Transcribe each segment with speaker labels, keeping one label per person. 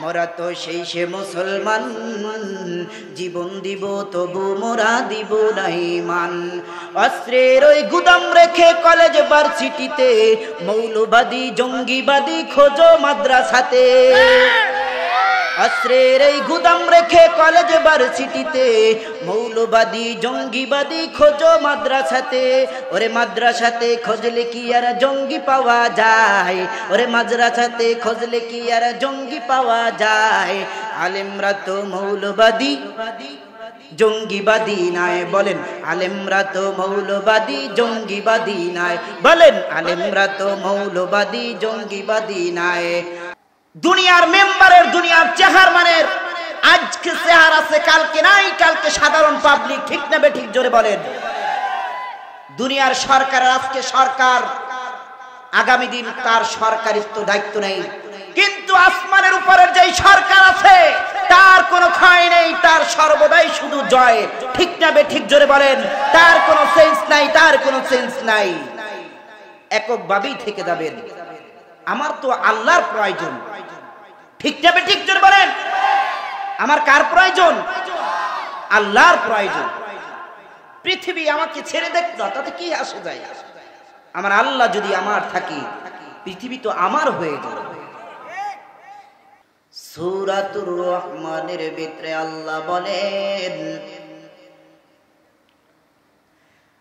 Speaker 1: মোরা তো সেই সে মুসলমান। জীবন দিব, তবু মোরা দিব নাই মান অস্ত্রের ওই গুদাম রেখে কলেজ ভার্সিটিতে, মৌলবাদী, জঙ্গিবাদী খোঁজো মাদ্রাসাতে। অস্ত্রের এই গুদাম রেখে কলেজ ভার্সিটিতে মৌলবাদী, জঙ্গিবাদী খোঁজো মাদ্রাসাতে। ওরে মাদ্রাসাতে খোঁজলে কি আর জঙ্গি পাওয়া যায়? ওরে মাদ্রাসাতে খোঁজলে কি আর জঙ্গি পাওয়া যায়? আলেমরা তো মৌলবাদী, জঙ্গিবাদী নাই বলেন। আলেমরা তো মৌলবাদী, জঙ্গিবাদী নাই বলেন। আলেমরা তো মৌলবাদী, জঙ্গিবাদী নাই দুনিয়ার মেম্বারের, দুনিয়ার চেহার মানের আজকে চেহার আছে, কালকে নাই, কালকে সাধারণ পাবলিক ঠিক না বে ঠিক জোরে বলেন। দুনিয়ার সরকারের, আজকে সরকার, আগামী দিন তার সরকারিত্ব দায়িত্ব নেই। কিন্তু আসমানের উপরের যেই সরকার আছে, তার কোনো ক্ষয় নেই, তার সর্বদাই শুধু জয়। ঠিক না বে ঠিক জোরে বলেন, তার কোনো সেন্স নাই, তার কোনো সেন্স নাই। এককভাবেই থেকে যাবেন। আমার তো আল্লাহর প্রয়োজন। ঠিক যাবে ঠিক জোরে বলেন? আমার কার প্রয়োজন? আল্লাহর প্রয়োজন। পৃথিবী আমাকে ছেড়ে দেখ না, তাতে কি আসে যায়? আমার আল্লাহ যদি আমার থাকি, পৃথিবী তো আমার হয়ে গেল সুরাতুর রহমানের ভিতরে আল্লাহ বলেন,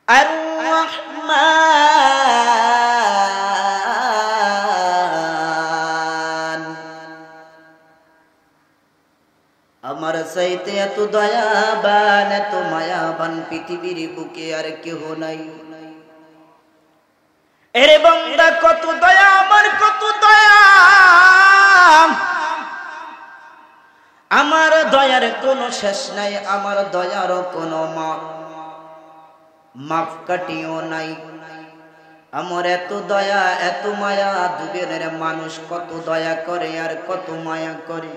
Speaker 1: আর রহমান চাইতে এত দয়াবান, এত মায়াবান পৃথিবীর বুকে আর কেহ নাই। এরে বন্দা, কত দয়া আমার কত দয়া আমার দয়ার কোনো শেষ নাই, আমার দয়ার কোনো মাপ কাটিও নাই। আমার এত দয়া, এত মায়া, দুজনের মানুষ কত দয়া করে আর কত মায়া করে।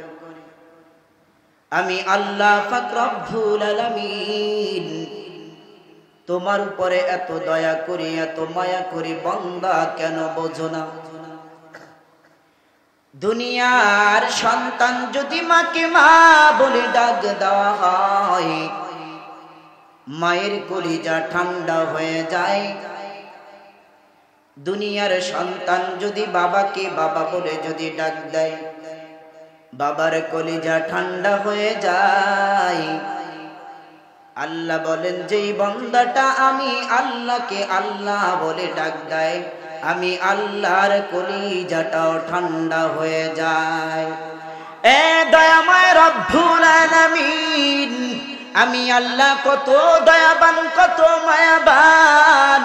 Speaker 1: আমি আল্লাহ তোমার উপরে এত দয়া করি, এত মায়া করি বন্দা কেন বোঝো না? দুনিয়ার সন্তান যদি মাকে মা বলে ডাক দেওয়া হয়, মায়ের কলিজা ঠান্ডা হয়ে যায়। দুনিয়ার সন্তান যদি বাবাকে বাবা বলে যদি ডাক দেয় বাবার কলিজা ঠান্ডা হয়ে যায়। আল্লাহ বলেন, যেই বন্দাটা আমি আল্লাহকে আল্লাহ বলে ডাক দেয়, আমি আল্লাহর কলিজাটাও ঠান্ডা হয়ে যায়। এ দয়াময় রব্বুল আলামিন, আমি আল্লাহ কত দয়াবান, কত মায়াবান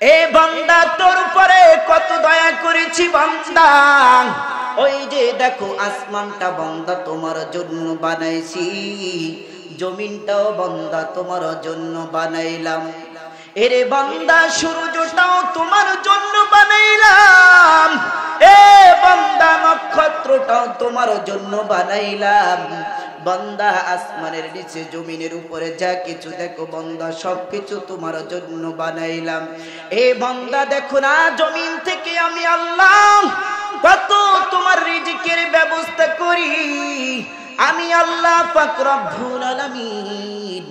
Speaker 1: এ তোর উপরে কত দয়া করেছি ওই যে দেখো আসমানটা তোমার জন্য বানাইছি, জমিনটাও বন্দা তোমার জন্য বানাইলাম। এরে বান্দা, সূর্যটাও তোমার জন্য বানাইলাম। এ বান্দা, নক্ষত্রটাও তোমার জন্য বানাইলাম। বন্দা আসমানের নিচে, জমিনের উপরে যা কিছু দেখো বন্দা সব কিছু তোমার জন্য বানাইলাম। এ বন্দা, দেখো না, জমিন থেকে আমি আল্লাহ কত তোমার রিজিকের ব্যবস্থা করি। আমি আল্লাহ পাক রব্বুল আলামিন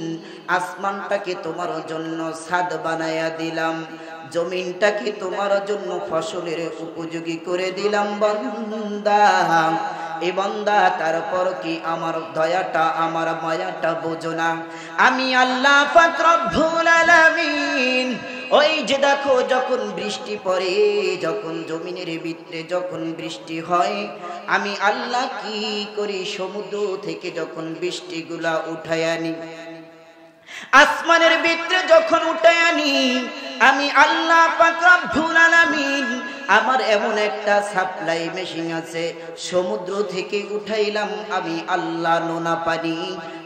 Speaker 1: আসমানটাকে তোমার জন্য ছাদ বানায়া দিলাম, জমিনটাকে তোমার জন্য ফসলের উপযোগী করে দিলাম বন্দা। এ বন্দা, তারপর কি আমার দয়াটা, আমার মায়াটা বোঝো না? আমি আল্লাহ পাক রব্বুল আলামিন, ওই যে দেখো যখন বৃষ্টি পড়ে, যখন জমিনের ভিতরে যখন বৃষ্টি হয়, আমি আল্লাহ কি করি সমুদ্র থেকে যখন বৃষ্টিগুলা উঠায় আনি? আসমানের ভিতরে যখন উঠে আনি, আমি আল্লাহ পাক রব্বুল আলামিন আমার এমন একটা সাপ্লাই মেশিন আছে, সমুদ্র থেকে উঠাইলাম আমি আল্লাহ নোনা পানি।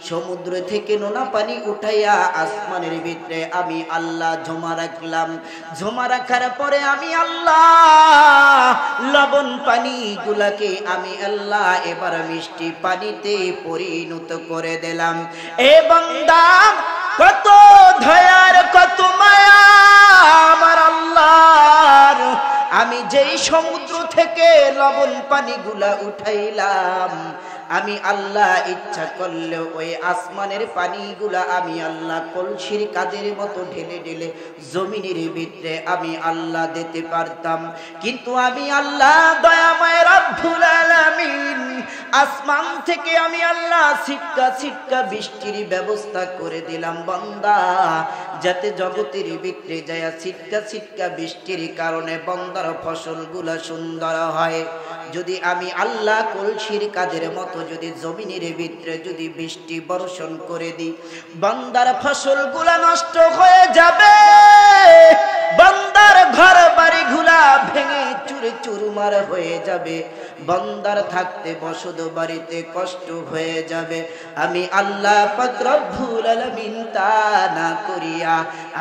Speaker 1: সমুদ্র থেকে নোনা পানি উঠাইয়া আসমানের ভিতরে আমি আল্লাহ জমা রাখলাম। জমা রাখার পরে আমি আল্লাহ লবণ পানি গুলাকে আমি আল্লাহ এবার মিষ্টি পানিতে পরিণত করে দিলাম। এবং দাম কত ধয়ার কত মায়া, আমার আল্লাহর আমি যেই সমুদ্র থেকে লবণ পানিগুলা উঠাইলাম, আমি আল্লাহ ইচ্ছা করলে ওই আসমানের পানিগুলা আমি আল্লাহ কলসির কাদের মতো ঢেলে ঢেলে জমিনের ভিতরে আমি আল্লাহ দিতে পারতাম। কিন্তু আমি আল্লাহ দয়াময় রব্বুল আলামিন, আসমান থেকে আমি আল্লাহ ছিটকা ছিটকা বৃষ্টির ব্যবস্থা করে দিলাম, বন্দা। যাতে জগতের বিক্রি যায় ছিটকা ছিটকা বৃষ্টির কারণে বন্দার ফসলগুলা সুন্দর হয়। যদি আমি আল্লাহ কলসির কাজের মতো যদি জমিনের ভিতরে যদি বৃষ্টি বর্ষণ করে দিই, বন্দার ফসলগুলা নষ্ট হয়ে যাবে। বন্দার ঘর বাড়ি ঘুলা ভেঙে চুরে চুরমার হয়ে যাবে। বন্দার থাকতে বসত বাড়িতে কষ্ট হয়ে যাবে। আমি আল্লাহ পাকরব্বুল আলামিন তা না করিয়া,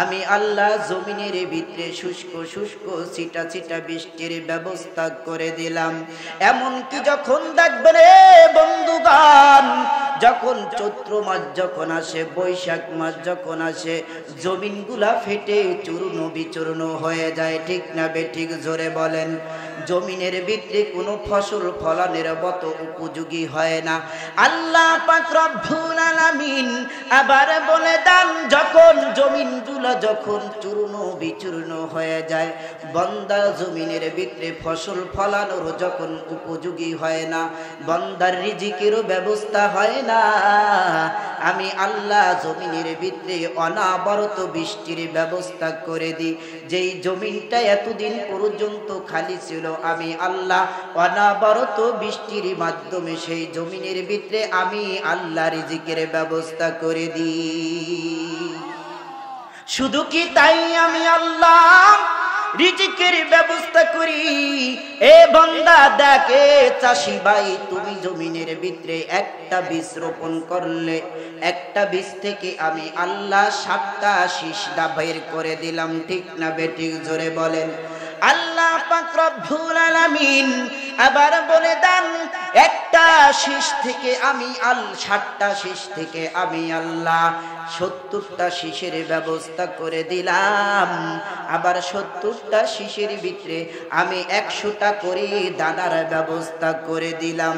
Speaker 1: আমি আল্লাহ জমিনের ভিতরে শুষ্ক শুষ্ক ছিটা ছিটা বৃষ্টির ব্যবস্থা করে দিলাম। এমন কি যখন দেখবেন বন্ধুগান যখন চৈত্র মাস যখন আসে, বৈশাখ মাস যখন আসে, জমিনগুলা ফেটে চূর্ণ বিচূর্ণ হয়ে যায়, ঠিক না বে ঠিক জোরে বলেন। জমিনের ভিতরে কোনো ফসল ফলানের মতো উপযোগী হয় না। আল্লাহ আলামিন আবার বলে দেন, যখন জমিনগুলো যখন চূর্ণ বিচূর্ণ হয়ে যায়, বন্দা জমিনের ভিতরে ফসল ফলানোর যখন উপযোগী হয় না, বন্দার রিজিকেরও ব্যবস্থা হয় না। আমি আল্লাহ জমিনের ভিতরে অনাবরত বৃষ্টির ব্যবস্থা করে দিই। যেই জমিনটা এতদিন পর্যন্ত খালি ছিল আমি আল্লাহ? অনাবরত বৃষ্টির মাধ্যমে সেই জমিনের ভিতরে আমি আল্লাহ রিজিকের ব্যবস্থা করে দিই। শুধু কি তাই আমি আল্লাহ রিজিকের ব্যবস্থা করি? এ বন্দা দেখে চাষি ভাই, তুমি জমিনের ভিতরে একটা বীজ রোপণ করলে, একটা বীজ থেকে আমি আল্লাহ সাতটা শীষ দা বের করে দিলাম, ঠিক না বেঠিক জোরে বলেন। আল্লাহ পাক রব্বুল আলামিন আবার বলে দেন, একটা শীষ থেকে আমি আল ষাটটা শীষ থেকে আমি আল্লাহ সত্তরটা শীষের ব্যবস্থা করে দিলাম। আবার সত্তরটা শীষের ভিতরে আমি একশোটা করে দানার ব্যবস্থা করে দিলাম।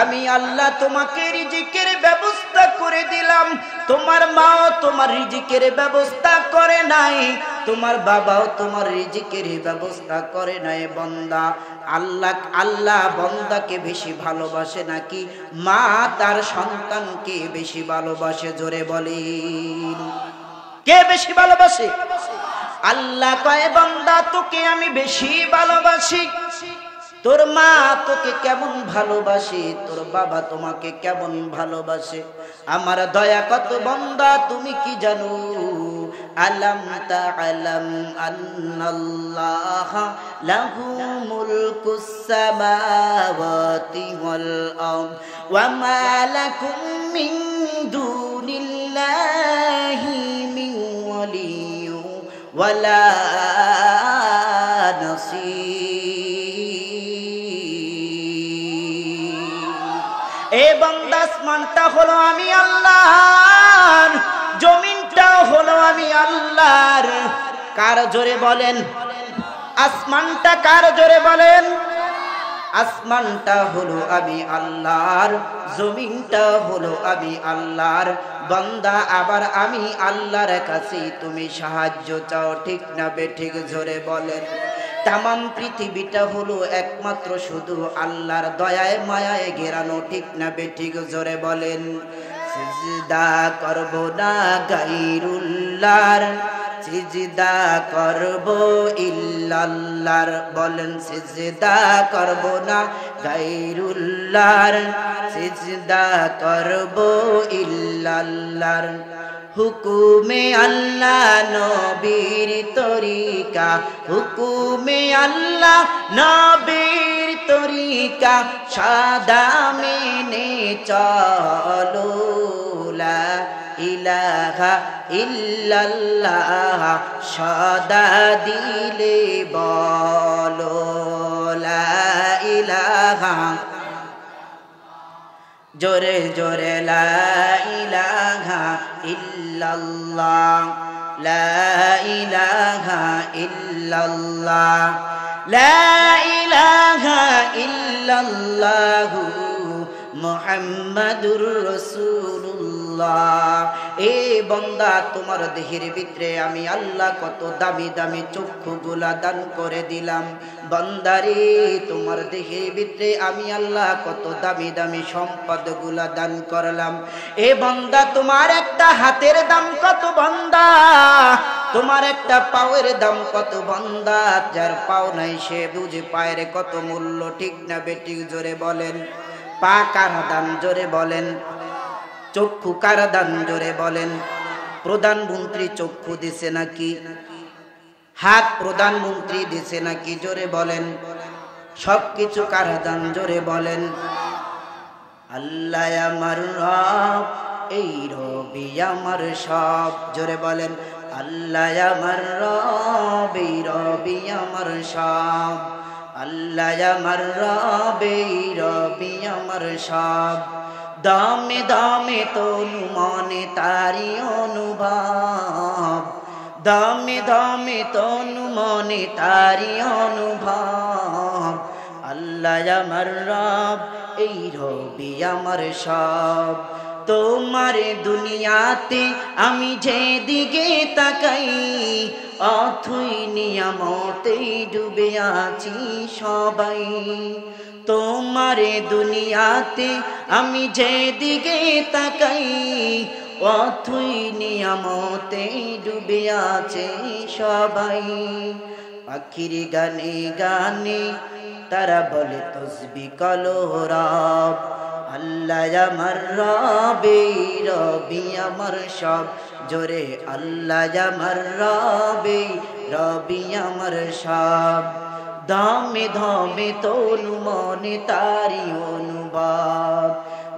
Speaker 1: আমি আল্লাহ তোমাকে রিজিকের ব্যবস্থা করে দিলাম। তোমার মাও তোমার রিজিকের ব্যবস্থা করে নাই। তোমার বাবাও তোমার রিজিকের ব্যবস্থা করে নাই, বন্দা। আল্লাহ আল্লাহ বন্দাকে বেশি ভালোবাসে নাকি? মা তার সন্তানকে বেশি ভালোবাসে, জোরে বলেন। কে বেশি ভালোবাসে? আল্লাহ কয়, বন্দা, তোকে আমি বেশি ভালোবাসি। তোর মা তোকে কেমন ভালোবাসে? তোর বাবা তোমাকে কেমন ভালোবাসে? আমার দয়া কত, বন্দা, তুমি কি জানো? আলম তাআলাম আন্নাল্লাহ লাহু মুলকুস সামাওয়াতি ওয়াল আরদ ওয়া মা লাকুম মিন দুনিল্লাহি মিন ওয়ালিয়্যিন ওয়ালা নাসীর এ বন্দাসমানটা হলো আমি আল্লাহর জমিনটা হলো আমি আল্লাহর। কার জোরে বলেন? আসমানটা কার জোরে বলেন? আসমানটা হলো আমি আল্লাহর, জমিনটা হলো আমি আল্লাহর। বন্দা, আবার আমি আল্লাহর কাছে তুমি সাহায্য চাও, ঠিক না বে ঠিক জোরে বলেন। তামাম পৃথিবীটা হলো একমাত্র শুধু আল্লাহর দয়ায় মায়ায় ঘেরানো, ঠিক না বে ঠিক জোরে বলেন। সিজদা করব না গাইরুল্লাহর, সিজদা করব ইল্লাল্লাহর, বলেন সিজদা করব না গাইরুল্লাহর, সিজদা করব ইল্লাল্লাহর। হুকুমে আল্লাহ নবীর তরিকা, হুকুমে আল্লাহ নবীর তরিকা সাদা মেনে চলো, লা ইলাহা ইল্লাল্লাহ, সদা দিলে বলো, লা ইলাহা জোরে জোরে, লা ইলাহা ইল্লাল্লাহ, লা ইলাহা ইল্লাল্লাহ। বন্দা, তোমার দেহের ভিতরে আমি আল্লাহ কত দামি দামি চক্ষুগুলা দান করে দিলাম। বন্দারে, তোমার দেহের ভিতরে আমি আল্লাহ কত দামি দামি সম্পদগুলা দান করলাম। এ বন্দা, তোমার একটা হাতের দাম কত বন্দা? তোমার একটা পাওয়ের দাম কত বন্দা? যার পাও নাই সে বুঝে পায়ের কত মূল্য? ঠিক না বেটি, জোরে বলেন। পা কার দান জোরে বলেন। চক্ষু কার দান জোরে বলেন। প্রধানমন্ত্রী চক্ষু দিছে নাকি? হাত প্রধানমন্ত্রী দিছে নাকি? জোরে বলেন। সব কিছু কার দান জোরে বলেন। আল্লাহ আমার রব, এই রবি আমার সব। জোরে বলেন। আল্লাহ আমার রব রবি আমার সব। আল্লাহ আমার রব রবি আমার সব। দামে দামে তনু মনে তারি অনুভব। দামে দামে তনু মনে তারি অনুভব। আল্লাহ আমার রব, এই রবি আমার সব। তোমার দুনিয়াতে আমি যে যেদিকে তাকাই, অথই নিয়ামতে ডুবে আছি সবাই। তোমার দুনিয়াতে আমি যে যেদিকে তাকাই, অথই নিয়ামতে ডুবে আছে সবাই। পাখির গানে গানে তারা বলে, তসবি কলো রব। আল্লাহ আমার রবে রবি আমার সব। জোরে আল্লাহ আমার রবে রবি আমার সব। দামে ধমে তনু মনে তারি অনুবাদ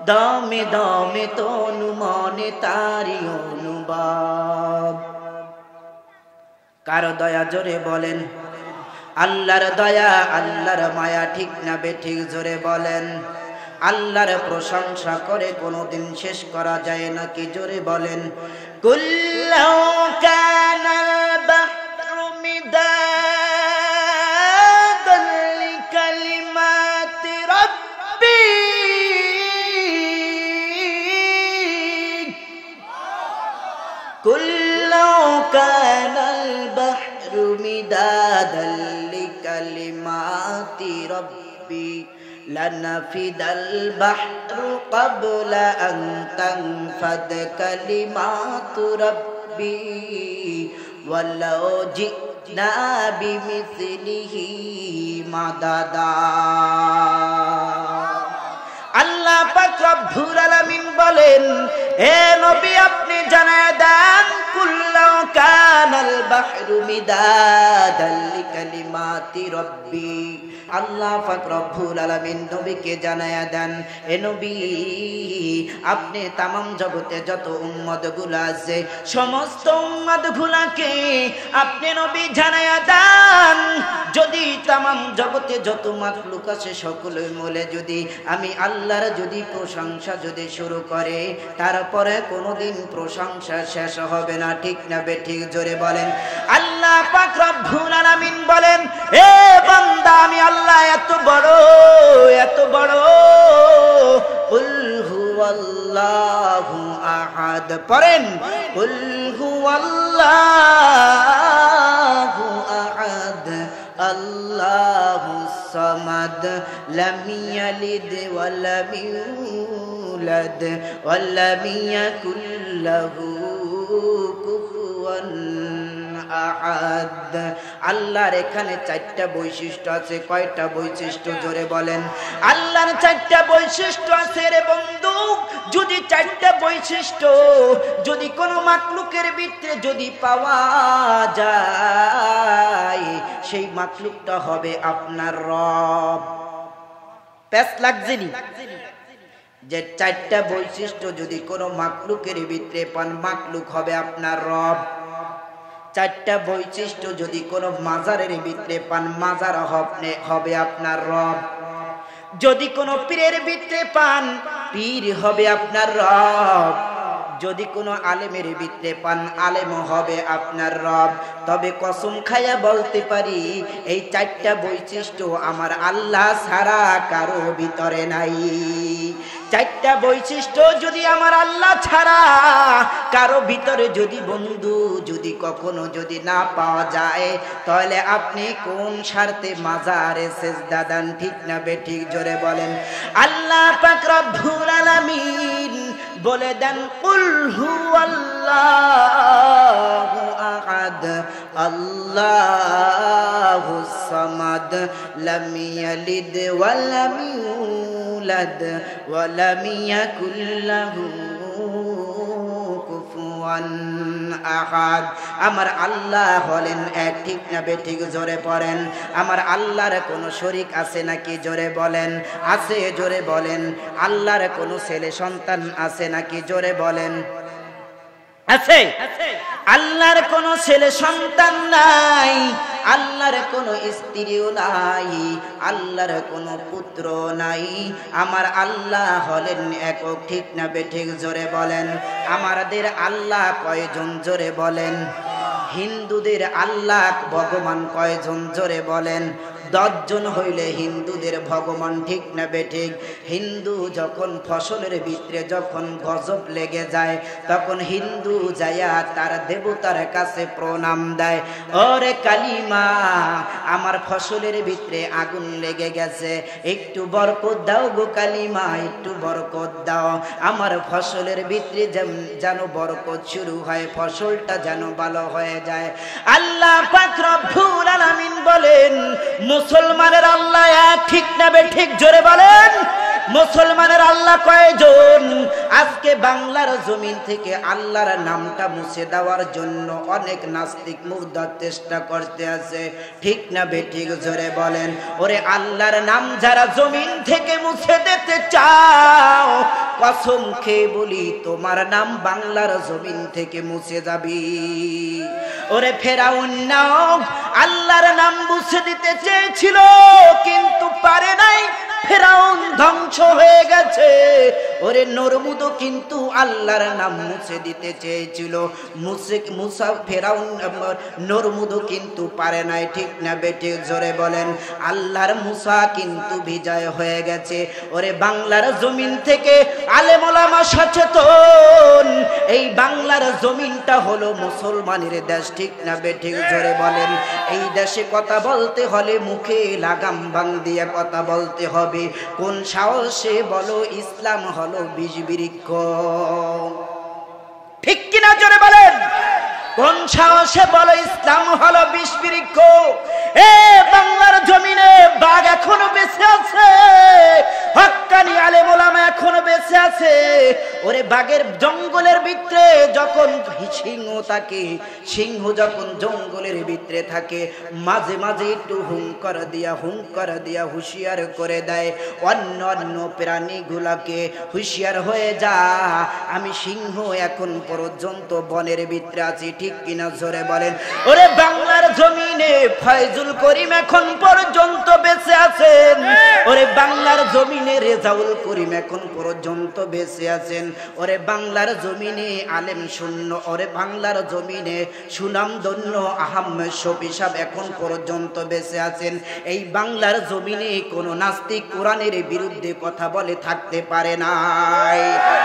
Speaker 1: দামে দামে তনু মনে তারি অনুবাদ কারও দয়া জোরে বলেন। আল্লাহর দয়া, আল্লাহর মায়া ঠিক না বে ঠিক জোরে বলেন। আল্লাহর প্রশংসা করে কোনোদিন শেষ করা যায় নাকি জোরে বলেন? কুল্লাউ কানাল বাহরু কুল্লাউ কানাল বাহরু মিদাদান لنفد البحر قبل أن تنفد كلمات ربي ولو جئنا بمثله مددا আল্লাহ পাক রব্বুল আলামিন বলেন হে নবী আপনি জানায় দেন কুল্লাউ কানাল বাহরু মিদাদাল লিকালিমাতি রব্বি আল্লাহ পাক রব্বুল আলামিন নবীকে জানায়া দেন, এ নবী, আপনি তামাম জগতে যত উম্মতগুলা আছে, সমস্ত উম্মত গুলাকে আপনি নবী জানায়া দেন। যদি তামাম জগতে যত মাখলুক আছে, সকলে মলে যদি আমি আল্লাহর যদি প্রশংসা যদি শুরু করে, তারপরে কোনোদিন প্রশংসা শেষ হবে না। ঠিক না বে, ঠিক জোরে বলেন। আল্লাহ পাক রব্বুল আলামিন বলেন, এ বান্দা, আমি আল্লাহ এত বড় এত বড়। কুল হুয়াল্লাহু আহাদ। পড়েন, কুল হুয়াল্লাহু আহাদ। আল্লাহু সামাদ। লাম ইয়ালিদ ওয়া লাম ইউলাদ ওয়া আহাদ। আল্লাহর এখানে চারটা বৈশিষ্ট্য আছে, কয়টা বৈশিষ্ট্য জোরে বলেন? আল্লাহর চারটা বৈশিষ্ট্য আছে রে বন্ধু, যদি চারটা বৈশিষ্ট্য যদি কোনো মাকলুকের ভিতরে যদি পাওয়া যায়, সেই মাকলুকটা হবে আপনার রব। প্যাস লাগছেনি? যে চারটা বৈশিষ্ট্য যদি কোনো মাকলুকের ভিতরে পান মাকলুক হবে আপনার রব। চারটা বৈশিষ্ট্য যদি কোনো মাজারের ভিতরে পান, মাজার হবে আপনার রব। যদি কোনো পীরের ভিতরে পান, পীর হবে আপনার রব। যদি কোনো আলেমের ভিতরে পান, আলেম হবে আপনার রব। তবে কসম খায়া বলতে পারি, এই চারটা বৈশিষ্ট্য আমার আল্লাহ ছাড়া কারও ভিতরে নাই। চারটা বৈশিষ্ট্য যদি আমার আল্লাহ ছাড়া, কারও ভিতরে যদি বন্ধু যদি কখনো যদি না পাওয়া যায়, তাহলে আপনি কোন স্বার্থে মাজারে শেষ দাদান ঠিক না বেঠিক জোরে বলেন। আল্লাহ পাক রব্বুল বলে দেন, কুল হু আল্লাহু আহাদ, আল্লাহু সামাদ ওয়া লাম ইয়াকুল লাহু আহাদ আমার আল্লাহ হলেন এক, ঠিক না বেঠিক জোরে পড়েন আমার আল্লাহর কোনো শরিক আছে নাকি জোরে বলেন? আছে, জোরে বলেন। আল্লাহর কোনো ছেলে সন্তান আছে নাকি জোরে বলেন? আছে। আল্লাহর কোনো ছেলে সন্তান নাই। কোনো স্ত্রীও নাই, আল্লাহর কোনো পুত্র নাই। আমার আল্লাহ হলেন একক, ঠিক না বেঠিক জোরে বলেন। আমাদের আল্লাহ কয়জন জোরে বলেন? হিন্দুদের আল্লাহ ভগবান কয়জন জোরে বলেন? দশজন হইলে হিন্দুদের ভগবান ঠিক না বেঠিক হিন্দু যখন ফসলের ভিতরে যখন গজব লেগে যায়, তখন হিন্দু যাইয়া তার দেবতার কাছে প্রণাম দেয়। ওরে কালিমা, আমার ফসলের ভিতরে আগুন লেগে গেছে। একটু বরকত দাও গো কালিমা, একটু বরকত দাও। আমার ফসলের ভিতরে যেন বরকত শুরু হয়, ফসলটা যেন ভালো হয়ে যায়। আল্লাহ পাত্র ভুল আলামিন বলেন মুসলমানের আল্লাহ ঠিক নেবে ঠিক, জোরে বলেন। মুসলমানের আল্লাহ কয়জন? আজকে বাংলার জমিন থেকে আল্লাহর নামটা মুছে দেওয়ার জন্য অনেক নাস্তিক মুগ্ধার চেষ্টা করতে আছে। ঠিক না বেঠিক জোরে বলেন। ওরে আল্লাহর নাম যারা জমিন থেকে মুছে দিতে চাও, কসম খেয়ে বলি তোমার নাম বাংলার জমিন থেকে মুছে যাবি। ওরে ফেরাউন, নাও। আল্লাহর নাম মুছে দিতে চেয়েছিল, কিন্তু পারে নাই। ফেরাউন ধ্বংস হয়ে গেছে। ওরে নরমুদ কিন্তু আল্লাহর নাম মুছে দিতে চেয়েছিল। মুসে ফেরাউন নরমুদ কিন্তু পারে নাই। ঠিক না বেটে, জোরে বলেন, আল্লাহর মুসা কিন্তু বিজয় হয়ে গেছে। ওরে বাংলার জমিন থেকে আলেমোলামা সচেতন। এই বাংলার জমিনটা হলো মুসলমানের দেশ, ঠিক না বেঠিক জোরে বলেন। এই দেশে কথা বলতে হলে মুখে লাগাম বাং দিয়ে কথা বলতে হবে। কোন সাহসে বলো ইসলাম হলো বীজ বৃক্ষ? ঠিক কিনা জোরে বলেন? কোন সাহসে বলো ইসলাম হলো বিষ বৃক্ষ? এ বাংলার জমিনে বাঘ এখনও বেঁচে আছে। হক্কানি আলে মোলামা এখনও বেঁচে আছে। ওরে বাঘের জঙ্গলের ভিতরে যখন সিংহ থাকে, সিংহ যখন জঙ্গলের ভিতরে থাকে, মাঝে মাঝে একটু হুঙ্কর দিয়া হুঙ্কর দিয়া হুঁশিয়ার করে দেয়। অন্য অন্য প্রাণীগুলাকে হুঁশিয়ার হয়ে যা। আমি সিংহ এখন পর্যন্ত বনের ভিতরে আছি কিনা জোরে বলেন। ওরে বাংলার জমিনে ফয়জুল করিম এখন পর্যন্ত বেঁচে আছেন। ওরে বাংলার জমিনে রেজাউল করিম এখন পর্যন্ত বেঁচে আছেন। ওরে বাংলার জমিনে আলেম শূন্য, ওরে বাংলার জমিনে সুনাম ধন্য আহম্মেদ শফি সাহেব এখন পর্যন্ত বেঁচে আছেন। এই বাংলার জমিনে কোনো নাস্তিক কোরআনের বিরুদ্ধে কথা বলে থাকতে পারে নাই। ঠিক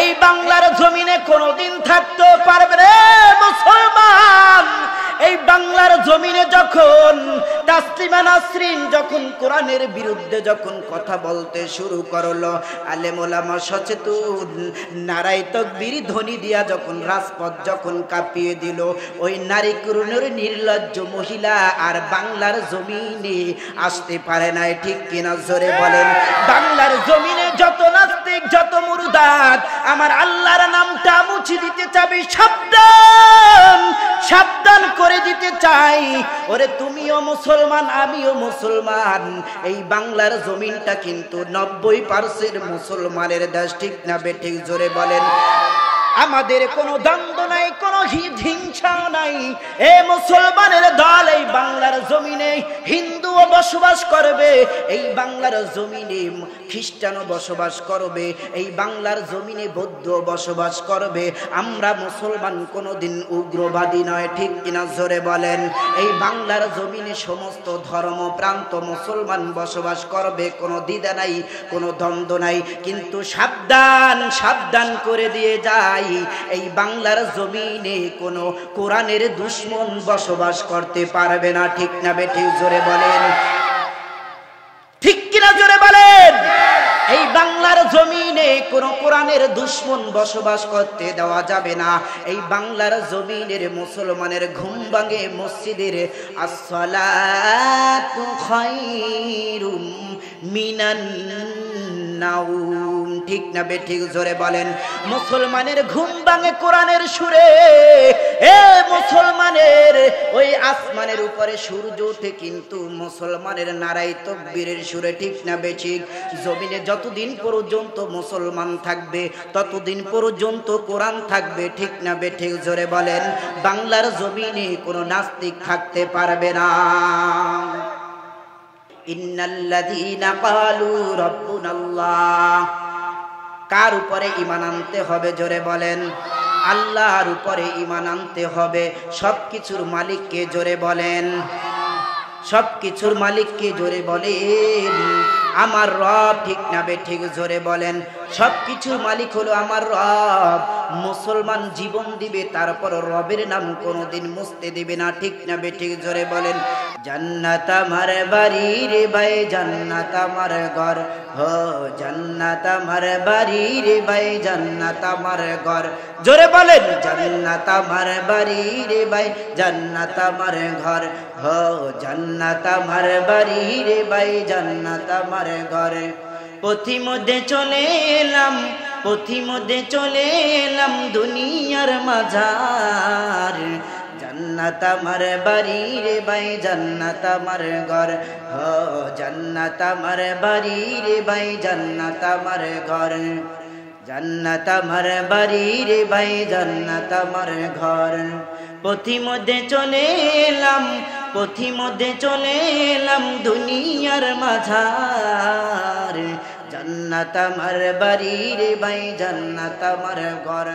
Speaker 1: এই বাংলার জমিনে কোনোদিন থাকতে পারবে রে মুসলমান। এই বাংলার জমিনে যখন তাসলিমা নাসরিন যখন কোরআনের বিরুদ্ধে যখন কথা বলতে শুরু করল, আলেম ওলামা সচেতন নারাই তকবীর ধ্বনি দিয়া যখন রাজপথ যখন কাঁপিয়ে দিল, ওই নারী করুণের নির্লজ্জ মহিলা আর বাংলার জমিনে আসতে পারে নাই, ঠিক কিনা জোরে বলেন? বাংলার জমিনে যত নাস্তিক, যত মুরুদাত আমার আল্লাহর নামটা মুছে দিতে চাবি, সাবধান সাবধান করে দিতে চাই। ওরে তুমিও মুসলমান আমিও মুসলমান। এই বাংলার জমিনটা কিন্তু নব্বই পার্সেন্ট মুসলমানের দেশ, ঠিক না বেঠিক জোরে বলেন। আমাদের কোনো দ্বন্দ্ব নাই, কোনো হিংসাও নাই। এ মুসলমানের দল এই বাংলার জমিনে হিন্দুও বসবাস করবে, এই বাংলার জমিনে খ্রিস্টানও বসবাস করবে, এই বাংলার জমিনে বৌদ্ধ বসবাস করবে। আমরা মুসলমান কোনোদিন উগ্রবাদী নয়, ঠিক কিনা জোরে বলেন? এই বাংলার জমিনে সমস্ত ধর্ম, প্রান্ত মুসলমান বসবাস করবে, কোনো দ্বিধা নাই, কোনো দ্বন্দ্ব নাই। কিন্তু সাবধান সাবধান করে দিয়ে যায়। নাই। এই বাংলার জমিনে কোনো কোরআনের দুশ্মন বসবাস করতে পারবে না। ঠিক না বেঠি, জোরে বলেন। ঠিক কিনা জোরে বলেন? এই বাংলার জমিনে কোন কোরআনের দুশ্মন বসবাস করতে দেওয়া যাবে না। এই বাংলার জমিনের মুসলমানের ঘুম ভাঙে মসজিদের খায়রুম মিনান নাউম। ঠিক না বে ঠিক জোরে বলেন, মুসলমানের ঘুম ভাঙে কোরআনের সুরে। এ মুসলমানের, ওই আসমানের উপরে সূর্য উঠে কিন্তু মুসলমানের নারাই তকবীরের সুরে ঠিক না বে ঠিক। জমিনে যতদিন পর্যন্ত মুসলমান থাকবে, ততদিন পর্যন্ত কোরআন থাকবে, ঠিক না বে ঠিক জোরে বলেন, বাংলার জমিনে কোনো নাস্তিক থাকতে পারবে না। ইন্নাল্লাযীনা ক্বালু রাব্বুনাল্লাহ। কার উপরে ইমান আনতে হবে? জোরে বলেন। আল্লাহর উপরে ইমান আনতে হবে। সব কিছুর মালিককে জোরে বলেন। সব কিছুর মালিককে জোরে বলেন। আমার রব, ঠিক না ঠিক জোরে বলেন। সব কিছুর মালিক হলো আমার রব। মুসলমান জীবন দিবে, তারপর রবের নাম কোনোদিন মুছতে দিবে না, ঠিক না ঠিক জোরে বলেন। জান্নাত আমার বাড়ি রে ভাই, জান্নাত আমার ঘর। হো, জান্নাত আমার বাড়ি রে ভাই, জান্নাত আমার ঘর। জোরে বলেন, জান্নাত আমার বাড়ি রে ভাই, জান্নাত আমার ঘর। হো, জান্নাত আমার বাড়ি রে ভাই, জান্নাত আমার ঘর পথি মধ্যে চলে এলাম, পথি মধ্যে চলে এলাম দুনিয়ার মাঝার। জান্নাত আমার বাড়ি রে ভাই, জান্নাত আমার ঘর। হ, জান্নাত আমার বাড়ি রে ভাই, জান্নাত আমার ঘর। জান্নাত আমার বাড়ি রে ভাই, জান্নাত আমার ঘর। পথি মধ্যে চলে এলাম পথি মধ্যে চলে এলাম দুনিয়ার মাঝার। জান্নাত আমার বাড়ি রে ভাই জান্নাত আমার ঘর।